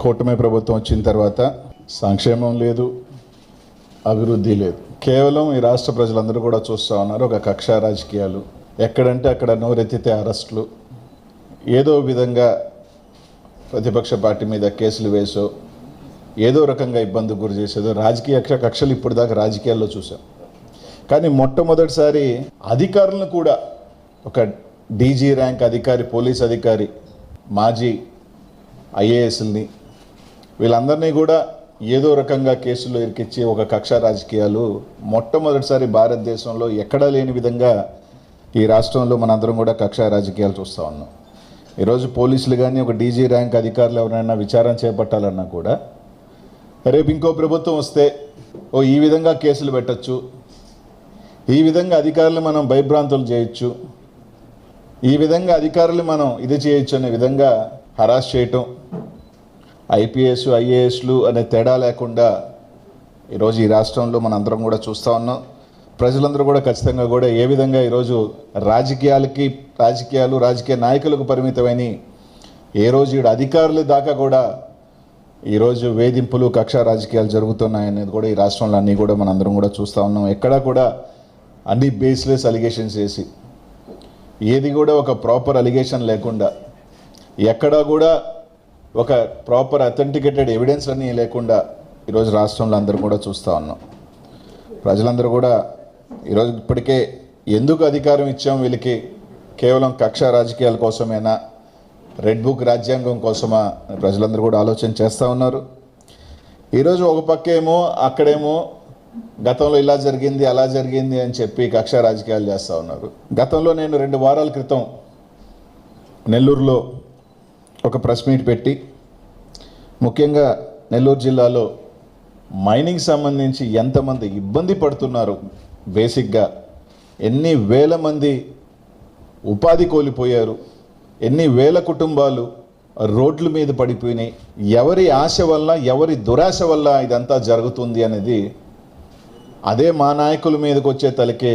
కూటమి ప్రభుత్వం వచ్చిన తర్వాత సంక్షేమం లేదు అభివృద్ధి లేదు. కేవలం ఈ రాష్ట్ర ప్రజలందరూ కూడా చూస్తూ ఉన్నారు ఒక కక్ష రాజకీయాలు. ఎక్కడంటే అక్కడ నోరెత్తితే అరెస్టులు. ఏదో విధంగా ప్రతిపక్ష పార్టీ మీద కేసులు వేసో ఏదో రకంగా ఇబ్బంది గురి చేసేదో రాజకీయ కక్షలు ఇప్పుడు దాకా రాజకీయాల్లో చూసాం. కానీ మొట్టమొదటిసారి అధికారులను కూడా ఒక డీజీ ర్యాంక్ అధికారి పోలీస్ అధికారి మాజీ ఐఏఎస్ని. వీళ్ళందరినీ కూడా ఏదో రకంగా కేసుల్లో ఇరికిచ్చి ఒక కక్ష రాజకీయాలు మొట్టమొదటిసారి భారతదేశంలో ఎక్కడా లేని విధంగా ఈ రాష్ట్రంలో మనందరం కూడా కక్ష రాజకీయాలు చూస్తూ ఉన్నాం. ఈరోజు పోలీసులు కానీ ఒక డీజీ ర్యాంక్ అధికారులు ఎవరైనా విచారణ చేపట్టాలన్నా కూడా రేపు ఇంకో ప్రభుత్వం వస్తే ఓ ఈ విధంగా కేసులు పెట్టచ్చు. ఈ విధంగా అధికారులు మనం భయభ్రాంతులు చేయొచ్చు. ఈ విధంగా అధికారులు మనం ఇది చేయొచ్చు అనే విధంగా హరాస్ చేయటం. ఐపీఎస్ ఐఏఎస్లు అనే తేడా లేకుండా ఈరోజు ఈ రాష్ట్రంలో మనందరం కూడా చూస్తూ ఉన్నాం. ప్రజలందరూ కూడా ఖచ్చితంగా కూడా ఏ విధంగా ఈరోజు రాజకీయాలకి రాజకీయాలు రాజకీయ నాయకులకు పరిమితమైన ఏ రోజు ఈడ అధికారుల దాకా కూడా ఈరోజు వేధింపులు కక్ష రాజకీయాలు జరుగుతున్నాయనేది కూడా ఈ రాష్ట్రంలో అన్నీ కూడా మనందరం కూడా చూస్తూ ఉన్నాం. ఎక్కడా కూడా అన్ని బేస్లెస్ అలిగేషన్స్ వేసి ఏది కూడా ఒక ప్రాపర్ అలిగేషన్ లేకుండా ఎక్కడా కూడా ఒక ప్రాపర్ అథెంటికేటెడ్ ఎవిడెన్స్ అన్నీ లేకుండా ఈరోజు రాష్ట్రంలో అందరూ కూడా చూస్తూ ఉన్నాం. ప్రజలందరూ కూడా ఈరోజు ఇప్పటికే ఎందుకు అధికారం ఇచ్చాం వీళ్ళకి? కేవలం కక్ష రాజకీయాల కోసమేనా? రెడ్ బుక్ రాజ్యాంగం కోసమా? ప్రజలందరూ కూడా ఆలోచన చేస్తూ ఉన్నారు. ఈరోజు ఒక పక్కేమో అక్కడేమో గతంలో ఇలా జరిగింది అలా జరిగింది అని చెప్పి కక్ష రాజకీయాలు చేస్తూ ఉన్నారు. గతంలో నేను రెండు వారాల క్రితం నెల్లూరులో ఒక ప్రెస్ మీట్ పెట్టి ముఖ్యంగా నెల్లూరు జిల్లాలో మైనింగ్ సంబంధించి ఎంతమంది ఇబ్బంది పడుతున్నారు బేసిక్గా ఎన్ని వేల మంది ఉపాధి కోల్పోయారు ఎన్ని వేల కుటుంబాలు రోడ్ల మీద పడిపోయినాయి ఎవరి ఆశ వల్ల ఎవరి దురాశ వల్ల ఇదంతా జరుగుతుంది అనేది అదే మా నాయకుల మీదకి వచ్చే తలకే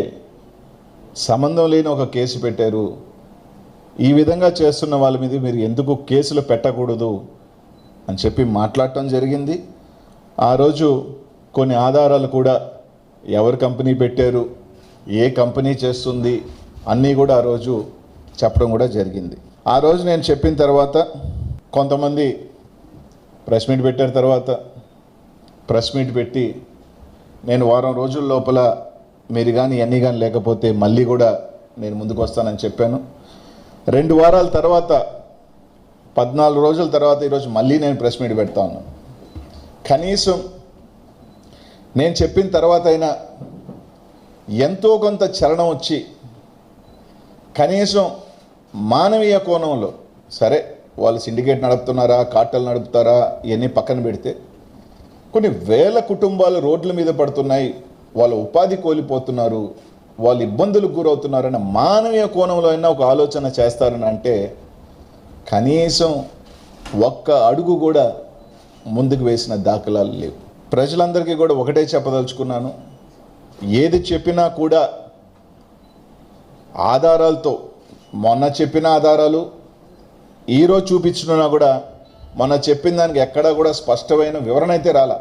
సంబంధం లేని ఒక కేసు పెట్టారు ఈ విధంగా చేస్తున్న వాళ్ళ మీద మీరు ఎందుకు కేసులు పెట్టకూడదు అని చెప్పి మాట్లాడటం జరిగింది. ఆ రోజు కొన్ని ఆధారాలు కూడా ఎవరు కంపెనీ పెట్టారు ఏ కంపెనీ చేస్తుంది అన్నీ కూడా ఆ రోజు చెప్పడం కూడా జరిగింది. ఆ రోజు నేను చెప్పిన తర్వాత కొంతమంది ప్రెస్ మీట్ పెట్టిన తర్వాత ప్రెస్ మీట్ పెట్టి నేను వారం రోజుల లోపల మీరు కానీ అన్నీ కానీ లేకపోతే మళ్ళీ కూడా నేను ముందుకు వస్తానని చెప్పాను. రెండు వారాల తర్వాత పద్నాలుగు రోజుల తర్వాత ఈరోజు మళ్ళీ నేను ప్రెస్ మీట్ పెడతా ఉన్నాను. కనీసం నేను చెప్పిన తర్వాత అయినా ఎంతో కొంత చలనం వచ్చి కనీసం మానవీయ కోణంలో సరే వాళ్ళు సిండికేట్ నడుపుతున్నారా కార్టల్ నడుపుతారా ఇవన్నీ పక్కన పెడితే కొన్ని వేల కుటుంబాలు రోడ్ల మీద పడుతున్నాయి వాళ్ళ ఉపాధి కోల్పోతున్నారు వాళ్ళు ఇబ్బందులకు గురవుతున్నారని మానవీయ కోణంలో అయినా ఒక ఆలోచన చేస్తారని అంటే కనీసం ఒక్క అడుగు కూడా ముందుకు వేసిన దాఖలాలు లేవు. ప్రజలందరికీ కూడా ఒకటే చెప్పదలుచుకున్నాను. ఏది చెప్పినా కూడా ఆధారాలతో మొన్న చెప్పిన ఆధారాలు ఈరోజు చూపించినా కూడా మొన్న చెప్పిన దానికి ఎక్కడా కూడా స్పష్టమైన వివరణ అయితే రాలా.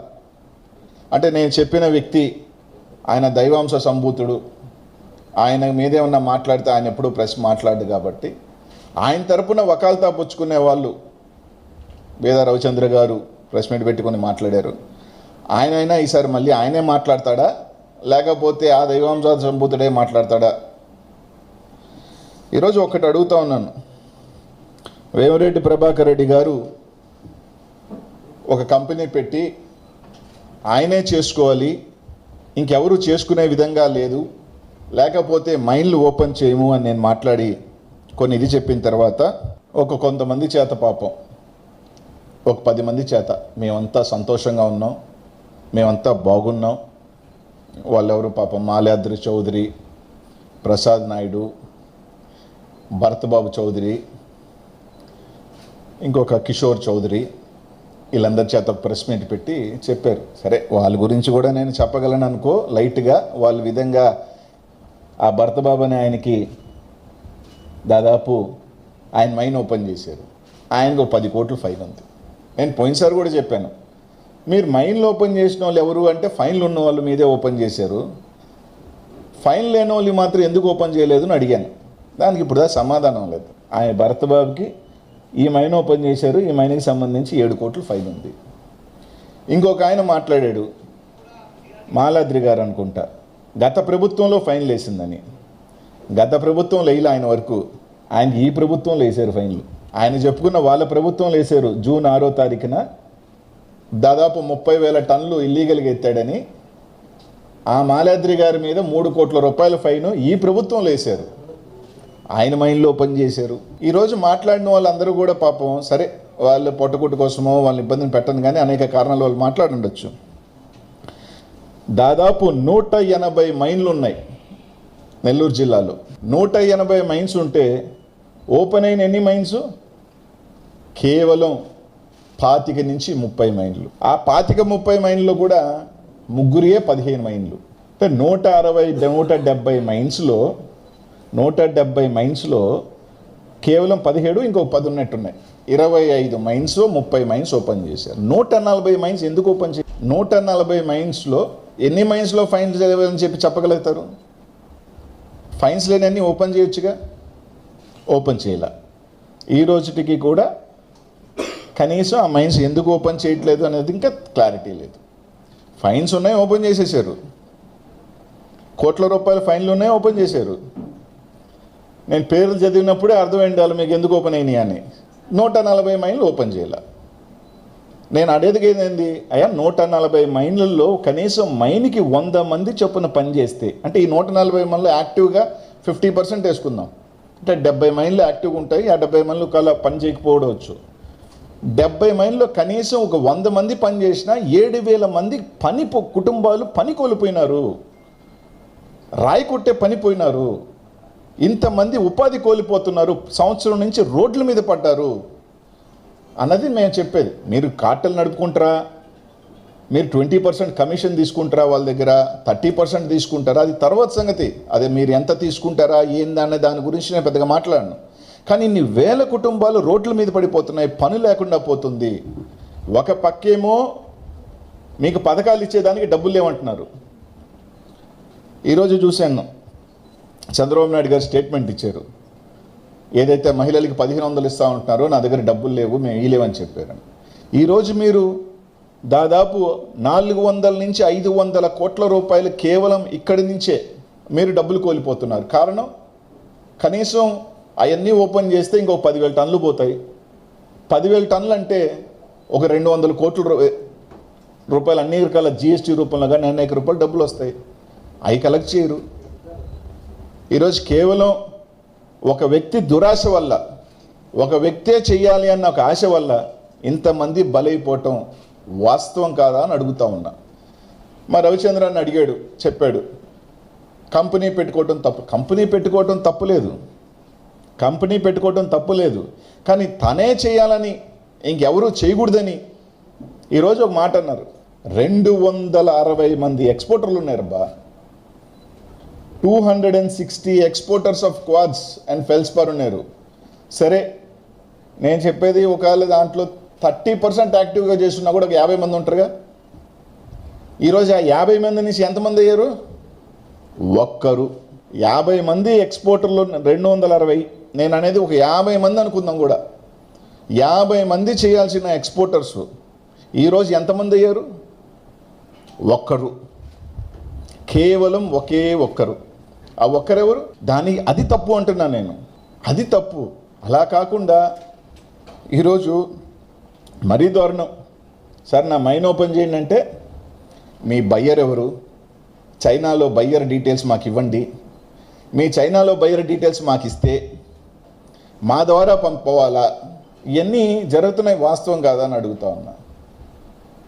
అంటే నేను చెప్పిన వ్యక్తి ఆయన దైవాంశ సంభూతుడు ఆయన మీదేమన్నా మాట్లాడితే ఆయన ఎప్పుడూ ప్రెస్ మాట్లాడు కాబట్టి. ఆయన తరపున వకాల్తా పుచ్చుకునే వాళ్ళు వేద రవిచంద్ర గారు ప్రెస్ మీట్ పెట్టుకొని మాట్లాడారు. ఆయన అయినా ఈసారి మళ్ళీ ఆయనే మాట్లాడతాడా? లేకపోతే ఆ దైవాంశ సంభూతుడే మాట్లాడతాడా? ఈరోజు ఒకటి అడుగుతా ఉన్నాను. వేమిరెడ్డి ప్రభాకర్ రెడ్డి గారు ఒక కంపెనీ పెట్టి ఆయనే చేసుకోవాలి ఇంకెవరు చేసుకునే విధంగా లేదు లేకపోతే మైండ్లు ఓపెన్ చేయము అని నేను మాట్లాడి కొన్ని ఇది చెప్పిన తర్వాత ఒక కొంతమంది చేత పాపం. ఒక పది మంది చేత. మేమంతా సంతోషంగా ఉన్నాం. మేమంతా బాగున్నాం. వాళ్ళెవరు పాపం? మాల్యాద్రి చౌదరి ప్రసాద్ నాయుడు భరత్బాబు చౌదరి ఇంకొక కిషోర్ చౌదరి వీళ్ళందరి చేత ప్రెస్ మీట్ పెట్టి చెప్పారు. సరే వాళ్ళ గురించి కూడా నేను చెప్పగలను అనుకో లైట్గా వాళ్ళ విధంగా ఆ భర్త అనే ఆయనకి దాదాపు ఆయన మైన్ ఓపెన్ చేశారు. ఆయనకు పది కోట్లు ఫైన్ ఉంది. నేను పోయినసారి కూడా చెప్పాను. మీరు మైన్లు ఓపెన్ చేసిన వాళ్ళు ఎవరు అంటే ఫైన్లు ఉన్న వాళ్ళు మీదే ఓపెన్ చేశారు. ఫైన్ లేని వాళ్ళు మాత్రం ఎందుకు ఓపెన్ చేయలేదు అని అడిగాను. దానికి ఇప్పుడు సమాధానం లేదు. ఆయన భరత్ బాబుకి ఈ మైన్ ఓపెన్ చేశారు. ఈ మైన్కి సంబంధించి ఏడు కోట్లు ఫైన్ ఉంది. ఇంకొక ఆయన మాట్లాడాడు. మాలాద్రి గారు అనుకుంటా. గత ప్రభుత్వంలో ఫైన్లు వేసిందని గత ప్రభుత్వం వేయలే ఆయన వరకు. ఆయన ఈ ప్రభుత్వంలో వేసారు ఫైన్లు. ఆయన చెప్పుకున్న వాళ్ళ ప్రభుత్వంలో వేసారు జూన్ ఆరో తారీఖున దాదాపు ముప్పై వేల టన్నులు ఇల్లీగల్గా ఎత్తాడని ఆ మాలాద్రి గారి మీద మూడు కోట్ల రూపాయల ఫైన్ ఈ ప్రభుత్వంలో వేశారు ఆయన మైండ్లో ఓపెన్ చేశారు. ఈరోజు మాట్లాడిన వాళ్ళందరూ కూడా పాపం సరే వాళ్ళ పొట్టకుట్టు కోసమో వాళ్ళని ఇబ్బందిని పెట్టను కానీ అనేక కారణాలు వాళ్ళు మాట్లాడుండొచ్చు. దాదాపు నూట ఎనభై మైన్లు ఉన్నాయి నెల్లూరు జిల్లాలో. నూట ఎనభై మైన్స్ ఉంటే ఓపెన్ అయిన ఎన్ని మైన్స్? కేవలం పాతిక నుంచి ముప్పై మైన్లు. ఆ పాతిక ముప్పై మైన్లో కూడా ముగ్గురియే పదిహేను మైన్లు. అంటే నూట అరవై నూట డెబ్బై మైన్స్లో నూట డెబ్బై మైన్స్లో కేవలం పదిహేడు ఇంకో పది ఉన్నట్టున్నాయి ఇరవై ఐదు మైన్స్ ముప్పై మైన్స్ ఓపెన్ చేశారు. నూట నలభై మైన్స్ ఎందుకు ఓపెన్ చేశారు నూట నలభై మైన్స్లో ఎన్ని మైన్స్లో ఫైన్స్ లేవని చెప్పి చెప్పగలుగుతారు? ఫైన్స్ లేనన్నీ ఓపెన్ చేయొచ్చుగా? ఓపెన్ చేయాల. ఈ రోజుటికి కూడా కనీసం ఆ మైన్స్ ఎందుకు ఓపెన్ చేయట్లేదు అనేది ఇంకా క్లారిటీ లేదు. ఫైన్స్ ఉన్నాయి ఓపెన్ చేసేసారు. కోట్ల రూపాయల ఫైన్లు ఉన్నాయి ఓపెన్ చేశారు నేను పేర్లు చదివినప్పుడే అర్థమైంది వాళ్ళు మీకు ఎందుకు ఓపెన్ అయినాయి అని. నూట నలభై మైన్లు ఓపెన్ చేయాలి. నేను అడేది ఏంది? అయ్యా నూట నలభై మైన్లలో కనీసం మైన్కి వంద మంది చొప్పున పని చేస్తే అంటే ఈ నూట నలభై మైన్లు యాక్టివ్గా ఫిఫ్టీ పర్సెంట్ వేసుకుందాం. అంటే డెబ్బై మైన్లు యాక్టివ్గా ఉంటాయి ఆ డెబ్బై మైన్లు కల పని చేయకపోవచ్చు. డెబ్బై మైల్లో కనీసం ఒక వంద మంది పని చేసినా ఏడు వేల మంది పని కుటుంబాలు పని కోల్పోయినారు. రాయి కొట్టే పని పోయినారు. ఇంతమంది ఉపాధి కోల్పోతున్నారు. సంవత్సరం నుంచి రోడ్ల మీద పడ్డారు. అన్నది మేము చెప్పేది. మీరు కార్టెల్ నడుపుకుంటారా? మీరు ట్వంటీ పర్సెంట్ కమిషన్ తీసుకుంటారా వాళ్ళ దగ్గర? థర్టీ పర్సెంట్ తీసుకుంటారా? అది తర్వాత సంగతి. అదే మీరు ఎంత తీసుకుంటారా? ఏందనే దాని గురించి నేను పెద్దగా మాట్లాడను. కానీ ఇన్ని వేల కుటుంబాలు రోడ్ల మీద పడిపోతున్నాయి. పని లేకుండా పోతుంది. ఒక పక్కేమో మీకు పథకాలు ఇచ్చేదానికి డబ్బులు లేవంటున్నారు. ఈరోజు చూశాను. చంద్రబాబు నాయుడు గారు స్టేట్మెంట్ ఇచ్చారు. ఏదైతే మహిళలకి పదిహేను వందలు ఇస్తా ఉంటున్నారో నా దగ్గర డబ్బులు లేవు మేము ఇలేవని చెప్పారు. ఈరోజు మీరు దాదాపు నాలుగు వందల నుంచి ఐదు వందల కోట్ల రూపాయలు కేవలం ఇక్కడి నుంచే మీరు డబ్బులు కోల్పోతున్నారు. కారణం? కనీసం అవన్నీ ఓపెన్ చేస్తే ఇంకో పదివేల టన్నులు పోతాయి. పదివేల టన్నులు అంటే ఒక రెండు వందల కోట్ల రూ- రూపాయలు అన్ని రకాల జిఎస్టీ రూపంలో కానీ అనేక రూపాయలు డబ్బులు వస్తాయి. అవి కలెక్ట్ చేయరు. ఈరోజు కేవలం ఒక వ్యక్తి దురాశ వల్ల ఒక వ్యక్తే చేయాలి అన్న ఒక ఆశ వల్ల ఇంతమంది బలైపోవటం వాస్తవం కాదా అని అడుగుతా ఉన్నా. మా రవిచంద్రాన్ని అడిగాడు చెప్పాడు కంపెనీ పెట్టుకోవటం తప్పు కంపెనీ పెట్టుకోవటం తప్పులేదు కంపెనీ పెట్టుకోవటం తప్పులేదు కానీ తనే చేయాలని ఇంకెవరూ చేయకూడదని ఈరోజు ఒక మాట అన్నారు. రెండు వందల అరవై మంది ఎక్స్పోర్టర్లు ఉన్నారబ్బా. Two hundred and sixty exporters of quartz and feldspar ఉన్నారు. సరే నేను చెప్పేది ఒకవేళ దాంట్లో థర్టీ పర్సెంట్ యాక్టివ్గా చేస్తున్నా కూడా ఒక యాభై మంది ఉంటారుగా? ఈరోజు ఆ యాభై మంది నుంచి ఎంతమంది అయ్యారు? ఒక్కరు. యాభై మంది ఎక్స్పోర్టర్లు రెండు వందల అరవై. నేను అనేది ఒక యాభై మంది అనుకుందాం కూడా. యాభై మంది చేయాల్సిన ఎక్స్పోర్టర్స్. ఈరోజు ఎంతమంది అయ్యారు? ఒక్కరు. కేవలం ఒకే ఒక్కరు. ఆ ఒక్కరెవరు? దాని అది తప్పు అంటున్నా నేను. అది తప్పు. అలా కాకుండా ఈరోజు మరీ దారుణం. సార్ నా మైన్ ఓపెన్ చేయండి అంటే మీ బయ్యర్ ఎవరు? చైనాలో బయ్యర్ డీటెయిల్స్ మాకు ఇవ్వండి. మీ చైనాలో బయ్యర్ డీటెయిల్స్ మాకు ఇస్తే మా ద్వారా పంపుకోవాలా? ఇవన్నీ జరుగుతున్నాయి వాస్తవం కాదా అని అడుగుతా ఉన్నా.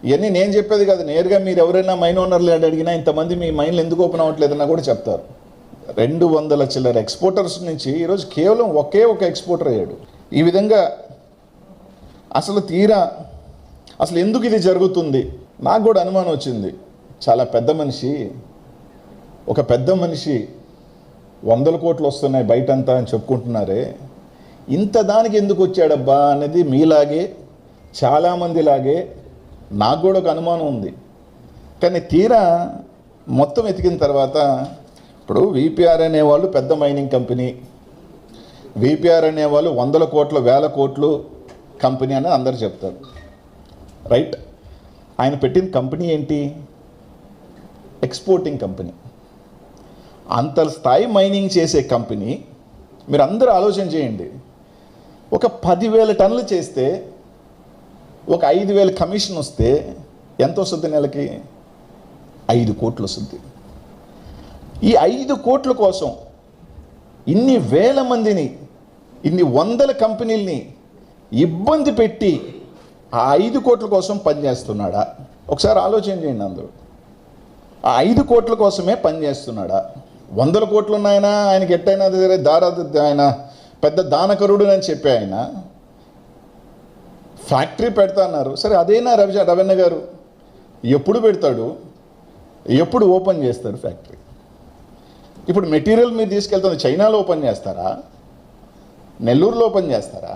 ఇవన్నీ నేను చెప్పేది కాదు. నేరుగా మీరు ఎవరైనా మైన్ ఓనర్లు అడిగినా ఇంతమంది మీ మైన్లు ఎందుకు ఓపెన్ అవ్వట్లేదన్నా కూడా చెప్తారు. రెండు వందల చిల్లర ఎక్స్పోర్టర్స్ నుంచి ఈరోజు కేవలం ఒకే ఒక ఎక్స్పోర్టర్ అయ్యాడు. ఈ విధంగా అసలు తీరా అసలు ఎందుకు ఇది జరుగుతుంది? నాకు కూడా అనుమానం వచ్చింది. చాలా పెద్ద మనిషి ఒక పెద్ద మనిషి వందల కోట్లు వస్తున్నాయి బయటంతా అని చెప్పుకుంటున్నారే. ఇంత దానికి ఎందుకు వచ్చాడబ్బా అనేది మీలాగే చాలామంది లాగే నాకు కూడా ఒక అనుమానం ఉంది. కానీ తీరా మొత్తం ఎతికిన తర్వాత ఇప్పుడు విపిఆర్ అనేవాళ్ళు పెద్ద మైనింగ్ కంపెనీ విపిఆర్ అనేవాళ్ళు వందల కోట్ల వేల కోట్లు కంపెనీ అని అందరు చెప్తారు. రైట్ ఆయన పెట్టిన కంపెనీ ఏంటి? ఎక్స్పోర్టింగ్ కంపెనీ అంత స్థాయి మైనింగ్ చేసే కంపెనీ మీరు అందరూ ఆలోచన చేయండి. ఒక పదివేల టన్నులు చేస్తే ఒక ఐదు వేల కమిషన్ వస్తే ఎంత వస్తుంది నెలకి? ఐదు కోట్లు వస్తుంది. ఈ ఐదు కోట్ల కోసం ఇన్ని వేల మందిని ఇన్ని వందల కంపెనీల్ని ఇబ్బంది పెట్టి ఆ ఐదు కోట్ల కోసం పనిచేస్తున్నాడా? ఒకసారి ఆలోచన చేయండి అందరూ. ఆ ఐదు కోట్ల కోసమే పనిచేస్తున్నాడా? వందల కోట్లు ఉన్నాయన ఆయనకి ఎట్టయినా దారా ఆయన పెద్ద దానకరుడు అని చెప్పి ఆయన. ఫ్యాక్టరీ పెడతా అన్నారు. సరే అదేనా రవి రవణ గారు? ఎప్పుడు పెడతాడు? ఎప్పుడు ఓపెన్ చేస్తారు ఫ్యాక్టరీ? ఇప్పుడు మెటీరియల్ మీరు తీసుకెళ్తుంది చైనాలో ఓపెన్ చేస్తారా? నెల్లూరులో ఓపెన్ చేస్తారా?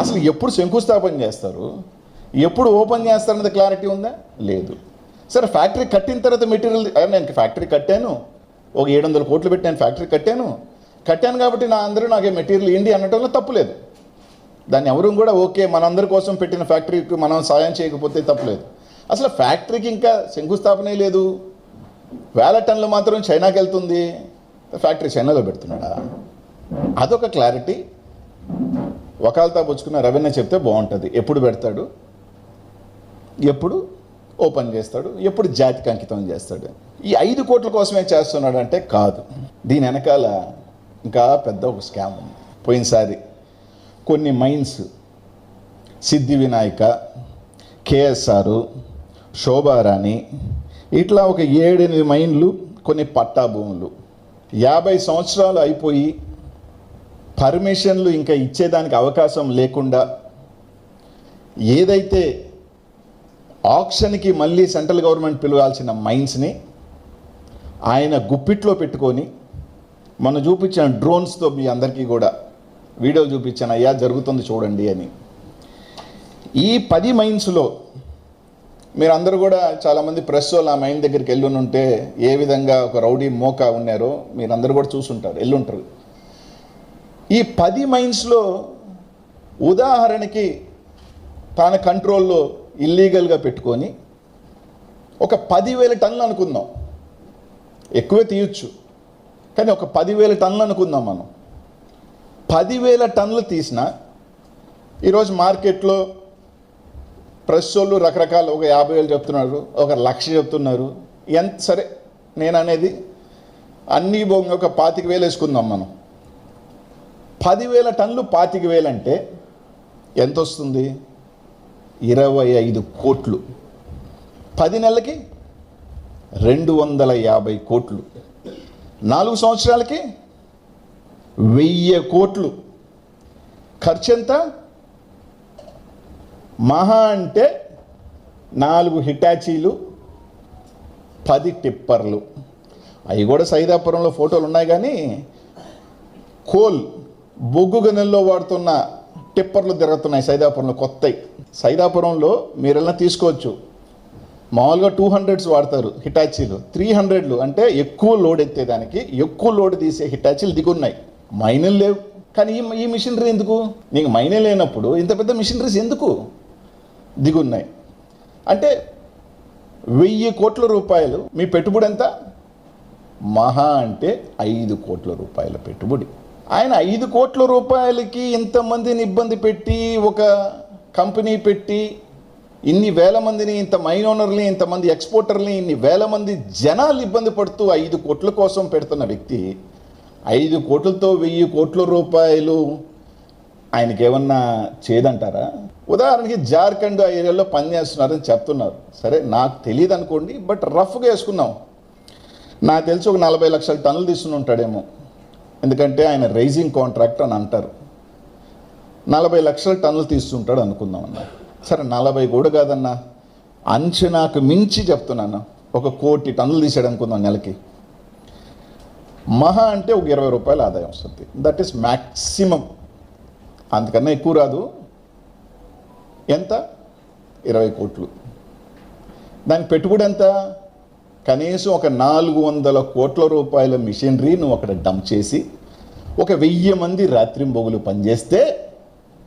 అసలు ఎప్పుడు శంకుస్థాపన చేస్తారు? ఎప్పుడు ఓపెన్ చేస్తారన్నది క్లారిటీ ఉందా? లేదు. సరే ఫ్యాక్టరీ కట్టిన తర్వాత మెటీరియల్ నేను ఫ్యాక్టరీ కట్టాను. ఒక ఏడు వందల కోట్లు పెట్టి నేను ఫ్యాక్టరీ కట్టాను. కట్టాను కాబట్టి నా అందరూ నాకు మెటీరియల్ ఏంటి అనటంలో తప్పులేదు దాన్ని ఎవరూ కూడా ఓకే మనందరి కోసం పెట్టిన ఫ్యాక్టరీకి మనం సాయం చేయకపోతే తప్పులేదు అసలు ఫ్యాక్టరీకి ఇంకా శంకుస్థాపనే లేదు. వేల టన్నులు మాత్రం చైనాకి వెళ్తుంది. ఫ్యాక్టరీ చైనాలో పెడుతున్నాడా? అదొక క్లారిటీ వకాల్తా పుచ్చుకున్న రవీణ చెప్తే బాగుంటుంది. ఎప్పుడు పెడతాడు? ఎప్పుడు ఓపెన్ చేస్తాడు? ఎప్పుడు జాతికి అంకితం చేస్తాడు? ఈ ఐదు కోట్ల కోసమే చేస్తున్నాడు అంటే కాదు. దీని వెనకాల ఇంకా పెద్ద ఒక స్కామ్ ఉంది. పోయినసారి కొన్ని మైన్స్ సిద్ధి వినాయక కేఎస్ఆర్ శోభారాణి ఇట్లా ఒక ఏడెనిమిది మైన్లు కొన్ని పట్టా భూములు యాభై సంవత్సరాలు అయిపోయి పర్మిషన్లు ఇంకా ఇచ్చేదానికి అవకాశం లేకుండా ఏదైతే ఆప్షన్కి మళ్ళీ సెంట్రల్ గవర్నమెంట్ పిలవాల్సిన మైన్స్ని ఆయన గుప్పిట్లో పెట్టుకొని మనం చూపించిన డ్రోన్స్తో మీ అందరికీ కూడా వీడియో చూపించాను అయ్యా జరుగుతుంది చూడండి అని. ఈ పది మైన్స్లో మీరందరూ కూడా చాలామంది ప్రెస్ వాళ్ళు ఆ మైండ్ దగ్గరికి వెళ్ళి ఏ విధంగా ఒక రౌడీ మోక ఉన్నారో మీరు అందరూ కూడా చూసుంటారు వెళ్ళుంటారు. ఈ పది మైన్స్లో ఉదాహరణకి తన కంట్రోల్లో ఇల్లీగల్గా పెట్టుకొని ఒక పదివేల టన్నులు అనుకుందాం. ఎక్కువే తీయచ్చు. కానీ ఒక పదివేల టన్నులు అనుకుందాం మనం. పదివేల టన్నులు తీసిన ఈరోజు మార్కెట్లో ప్రెస్ వాళ్ళు రకరకాల ఒక యాభై వేలు చెప్తున్నారు ఒక లక్ష చెప్తున్నారు. ఎంత సరే నేను అనేది అన్నీ బొంగ ఒక పాతిక వేలు వేసుకుందాం మనం. పదివేల టన్నులు పాతిక వేలు అంటే ఎంత వస్తుంది? ఇరవై ఐదు కోట్లు. పది నెలలకి రెండు వందల యాభై కోట్లు. నాలుగు సంవత్సరాలకి వెయ్యి కోట్లు. ఖర్చు ఎంత? మహా అంటే నాలుగు హిటాచీలు పది టిప్పర్లు. అవి కూడా సైదాపురంలో ఫోటోలు ఉన్నాయి కానీ కోల్ బొగ్గు గనుల్లో వాడుతున్న టిప్పర్లు తిరుగుతున్నాయి సైదాపురంలో కొత్తవి సైదాపురంలో మీరెల్లా తీసుకోవచ్చు. మామూలుగా టూ హండ్రెడ్స్ వాడతారు హిటాచీలు. త్రీ హండ్రెడ్లు అంటే ఎక్కువ లోడ్ ఎత్తేదానికి ఎక్కువ లోడ్ తీసే హిటాచీలు దిగున్నాయి. మైనలు లేవు. కానీ ఈ ఈ మిషనరీ ఎందుకు? నీకు మైనే లేనప్పుడు ఇంత పెద్ద మిషనరీస్ ఎందుకు? దిగున్నాయి. అంటే వెయ్యి కోట్ల రూపాయలు మీ పెట్టుబడి ఎంత? మహా అంటే ఐదు కోట్ల రూపాయల పెట్టుబడి. ఆయన ఐదు కోట్ల రూపాయలకి ఇంతమందిని ఇబ్బంది పెట్టి ఒక కంపెనీ పెట్టి ఇన్ని వేల మందిని ఇంత మైన్ ఓనర్ని ఇంతమంది ఎక్స్పోర్టర్ని ఇన్ని వేల మంది జనాలు ఇబ్బంది పడుతూ ఐదు కోట్ల కోసం పెడుతున్న వ్యక్తి ఐదు కోట్లతో వెయ్యి కోట్ల రూపాయలు ఆయనకేమన్నా చేదంటారా? ఉదాహరణకి జార్ఖండ్ ఆ ఏరియాలో పనిచేస్తున్నారని చెప్తున్నారు. సరే నాకు తెలియదు అనుకోండి బట్ రఫ్గా వేసుకున్నాం నాకు తెలిసి ఒక నలభై లక్షల టన్నులు తీసుకుని ఉంటాడేమో. ఎందుకంటే ఆయన రైజింగ్ కాంట్రాక్ట్ అని అంటారు. నలభై లక్షల టన్నులు తీస్తుంటాడు అనుకుందాం అన్న. సరే నలభై కూడా కాదన్నా. అంచనాకు మించి చెప్తున్నాను. ఒక కోటి టన్నులు తీసాడు అనుకుందాం నెలకి. మహా అంటే ఒక ఇరవై రూపాయల ఆదాయం వస్తుంది. దట్ ఈస్ మ్యాక్సిమం అంతకన్నా ఎక్కువ రాదు. ఎంత? ఇరవై కోట్లు. దాని పెట్టుబడి ఎంత? కనీసం ఒక నాలుగు వందల కోట్ల రూపాయల మిషనరీ నువ్వు అక్కడ డంప్ చేసి ఒక వెయ్యి మంది రాత్రింబొగులు పనిచేస్తే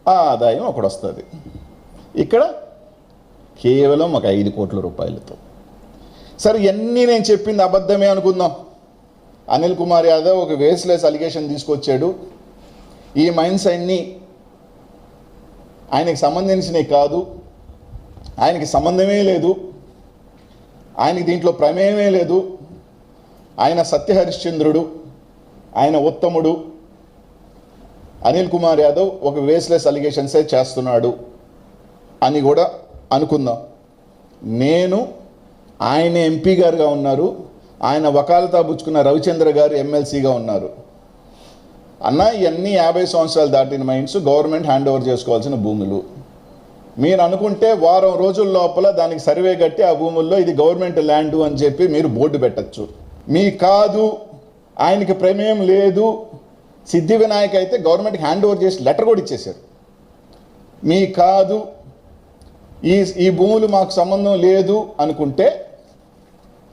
ఆ ఆదాయం అక్కడ వస్తుంది. ఇక్కడ కేవలం ఒక ఐదు కోట్ల రూపాయలతో. సరే ఇవన్నీ నేను చెప్పింది అబద్ధమే అనుకుందాం. అనిల్ కుమార్ యాదవ్ ఒక వేస్లెస్ అలిగేషన్ తీసుకొచ్చాడు. ఈ మైన్స్ అన్నీ ఆయనకి సంబంధించినవి కాదు. ఆయనకి సంబంధమే లేదు. ఆయనకి దీంట్లో ప్రమేయమే లేదు. ఆయన సత్యహరిశ్చంద్రుడు ఆయన ఉత్తముడు. అనిల్ కుమార్ యాదవ్ ఒక వేస్లెస్ అలిగేషన్సే చేస్తున్నాడు అని కూడా అనుకుందాం. నేను ఆయన ఎంపీ గారుగా ఉన్నారు. ఆయన వకాలతా పుచ్చుకున్న రవిచంద్ర గారు ఎమ్మెల్సీగా ఉన్నారు. అన్న ఇవన్నీ యాభై సంవత్సరాలు దాటిన మైండ్స్ గవర్నమెంట్ హ్యాండ్ ఓవర్ చేసుకోవాల్సిన భూములు. మీరు అనుకుంటే వారం రోజుల లోపల దానికి సర్వే కట్టి ఆ భూముల్లో ఇది గవర్నమెంట్ ల్యాండ్ అని చెప్పి మీరు బోర్డు పెట్టచ్చు. మీ కాదు ఆయనకి ప్రమేయం లేదు. సిద్ధి వినాయక్ అయితే గవర్నమెంట్కి హ్యాండ్ ఓవర్ చేసి లెటర్ కూడా ఇచ్చేశారు. మీ కాదు ఈ ఈ భూములు మాకు సంబంధం లేదు అనుకుంటే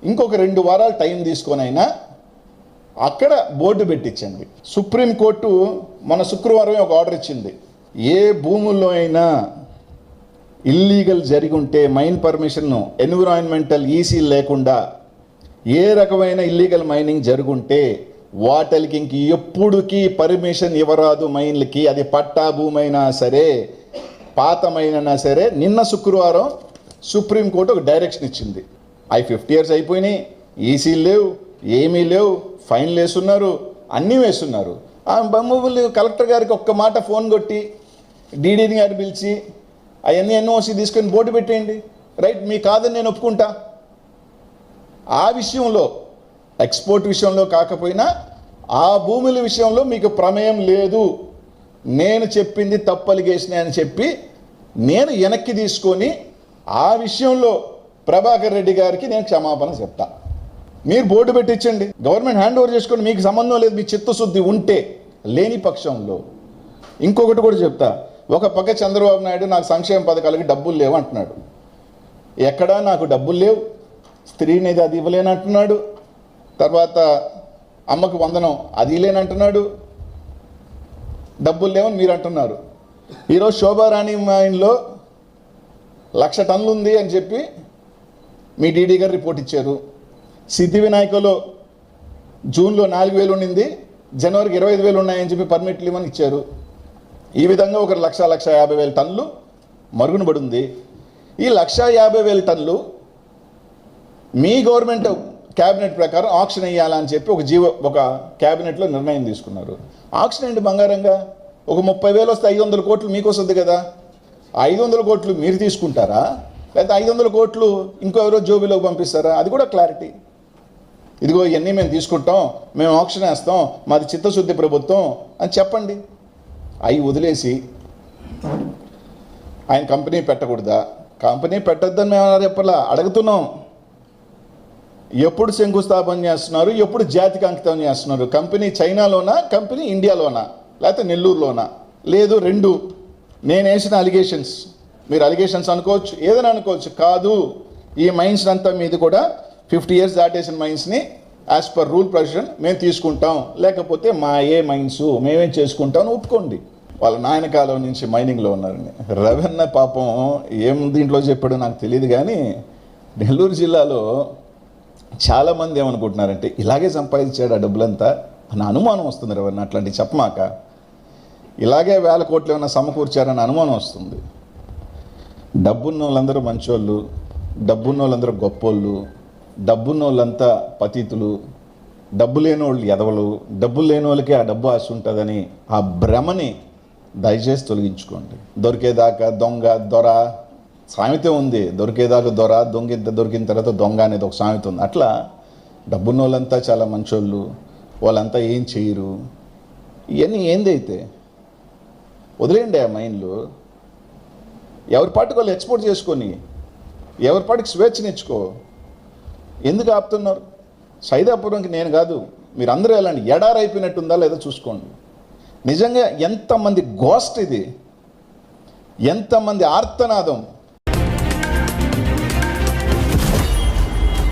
ఇంకొక రెండు వారాలు టైం తీసుకొనైనా అక్కడ బోర్డు పెట్టించండి సుప్రీంకోర్టు మన శుక్రవారం ఒక ఆర్డర్ ఇచ్చింది. ఏ భూముల్లో అయినా ఇల్లీగల్ జరిగి ఉంటే మైన్ పర్మిషన్ను ఎన్విరాన్మెంటల్ ఈసీ లేకుండా ఏ రకమైన ఇల్లీగల్ మైనింగ్ జరుగుంటే వాటికి ఇంక ఎప్పుడుకి పర్మిషన్ ఇవ్వరాదు మైన్లకి. అది పట్టా భూమైనా సరే పాతమైనా సరే నిన్న శుక్రవారం సుప్రీంకోర్టు ఒక డైరెక్షన్ ఇచ్చింది. అవి ఫిఫ్టీ ఇయర్స్ అయిపోయినాయి. ఈసీ లేవు ఏమీ లేవు. ఫైన్లు వేస్తున్నారు అన్నీ వేస్తున్నారు ఆ బొమ్మలు కలెక్టర్ గారికి ఒక్క మాట ఫోన్ కొట్టి డీడీని గారిని పిలిచి అవన్నీ ఎన్ఓసి తీసుకొని బోర్డు పెట్టేయండి. రైట్ మీ కాదని నేను ఒప్పుకుంటా. ఆ విషయంలో ఎక్స్పోర్ట్ విషయంలో కాకపోయినా ఆ భూముల విషయంలో మీకు ప్రమేయం లేదు. నేను చెప్పింది తప్పలిగేసిన అని చెప్పి నేను వెనక్కి తీసుకొని ఆ విషయంలో ప్రభాకర్ రెడ్డి గారికి నేను క్షమాపణ చెప్తాను మీరు బోర్డు పెట్టించండి. గవర్నమెంట్ హ్యాండ్ ఓవర్ చేసుకొని మీకు సంబంధం లేదు మీ చిత్తశుద్ధి ఉంటే లేని పక్షంలో. ఇంకొకటి కూడా చెప్తా ఒక పక్క చంద్రబాబు నాయుడు నాకు సంక్షేమ పథకాలకి డబ్బులు లేవు అంటున్నాడు. ఎక్కడా నాకు డబ్బులు లేవు స్త్రీని అది ఇవ్వలేనంటున్నాడు తర్వాత అమ్మకు వందనం అది లేనంటున్నాడు డబ్బులు లేవని మీరు అంటున్నారు. ఈరోజు శోభారాణి మైన్లో లక్ష టన్నులు ఉంది అని చెప్పి మీ డీడీ గారు రిపోర్ట్ ఇచ్చారు. సిద్ధి వినాయకలో జూన్లో నాలుగు వేలు ఉండింది జనవరికి ఇరవై ఐదు వేలు ఉన్నాయని చెప్పి పర్మిట్లు ఇవ్వని ఇచ్చారు. ఈ విధంగా ఒక లక్ష లక్ష యాభై వేల టన్నులు మరుగున పడింది. ఈ లక్ష యాభై వేల టన్నులు మీ గవర్నమెంట్ క్యాబినెట్ ప్రకారం ఆక్షన్ వేయాలని చెప్పి ఒక జీవో ఒక క్యాబినెట్లో నిర్ణయం తీసుకున్నారు. ఆక్షన్ ఏంటి బంగారంగా? ఒక ముప్పై వేలు వస్తే ఐదు వందల కోట్లు మీకు వస్తుంది కదా. ఐదు వందల కోట్లు మీరు తీసుకుంటారా? లేకపోతే ఐదు వందల కోట్లు ఇంకో ఎవరో జోబీలోకి పంపిస్తారా? అది కూడా క్లారిటీ ఇదిగో ఇవన్నీ మేము తీసుకుంటాం మేము ఆక్షన్ వేస్తాం మాది చిత్తశుద్ధి ప్రభుత్వం అని చెప్పండి. అవి వదిలేసి ఆయన కంపెనీ పెట్టకూడదా? కంపెనీ పెట్టద్దని మేము చెప్పలా అడుగుతున్నాం. ఎప్పుడు శంకుస్థాపన చేస్తున్నారు? ఎప్పుడు జాతికి అంకితం చేస్తున్నారు? కంపెనీ చైనాలోనా? కంపెనీ ఇండియాలోనా? లేకపోతే నెల్లూరులోనా? లేదు రెండు. నేను వేసిన అలిగేషన్స్ మీరు అలిగేషన్స్ అనుకోవచ్చు ఏదైనా అనుకోవచ్చు. కాదు. ఈ మైన్స్ అంతా మీది కూడా ఫిఫ్టీ ఇయర్స్ దాటేసిన మైన్స్ని యాజ్ పర్ రూల్ ప్రొవిజన్ మేము తీసుకుంటాం. లేకపోతే మా ఏ మైన్స్ మేమేం చేసుకుంటాం అని ఒప్పుకోండి. వాళ్ళ నాయన కాలం నుంచి మైనింగ్లో ఉన్నారండి రవెన్న పాపం ఏం దీంట్లో చెప్పాడో నాకు తెలియదు కానీ నెల్లూరు జిల్లాలో చాలామంది ఏమనుకుంటున్నారంటే ఇలాగే సంపాదించాడు ఆ డబ్బులంతా. అని అనుమానం వస్తుంది రవణ అట్లాంటివి చెప్పమాక. ఇలాగే వేల కోట్లు ఏమైనా సమకూర్చారని అనుమానం వస్తుంది. డబ్బున్న వాళ్ళందరూ మంచోళ్ళు. డబ్బున్న వాళ్ళందరూ గొప్పోళ్ళు. డబ్బున్న వాళ్ళంతా డబ్బు లేని వాళ్ళు ఎదవలు డబ్బు లేని వాళ్ళకి ఆ డబ్బు ఆశ ఉంటుందని ఆ భ్రమని దయచేసి తొలగించుకోండి. దొరికేదాకా దొంగ దొర సామెత ఉంది. దొరికేదాకా దొర దొంగ దొరికిన తర్వాత దొంగ అనేది ఒక సామెత ఉంది. అట్లా డబ్బున్న వాళ్ళంతా చాలా మంచోళ్ళు. వాళ్ళంతా ఏం చేయరు. ఇవన్నీ ఏందైతే? వదిలేయండి ఆ మైండ్లు. ఎవరి పాటికి వాళ్ళు ఎక్స్పోర్ట్ చేసుకొని ఎవరి పాటికి స్వేచ్ఛనిచ్చుకో ఎందుకు ఆపుతున్నారు? సైదాపురంకి నేను కాదు మీరందరూ వెళ్ళండి. ఎడారైపోయినట్టుందా లేదో చూసుకోండి. నిజంగా ఎంతమంది గోస్ట్ ఇది? ఎంతమంది ఆర్తనాదం?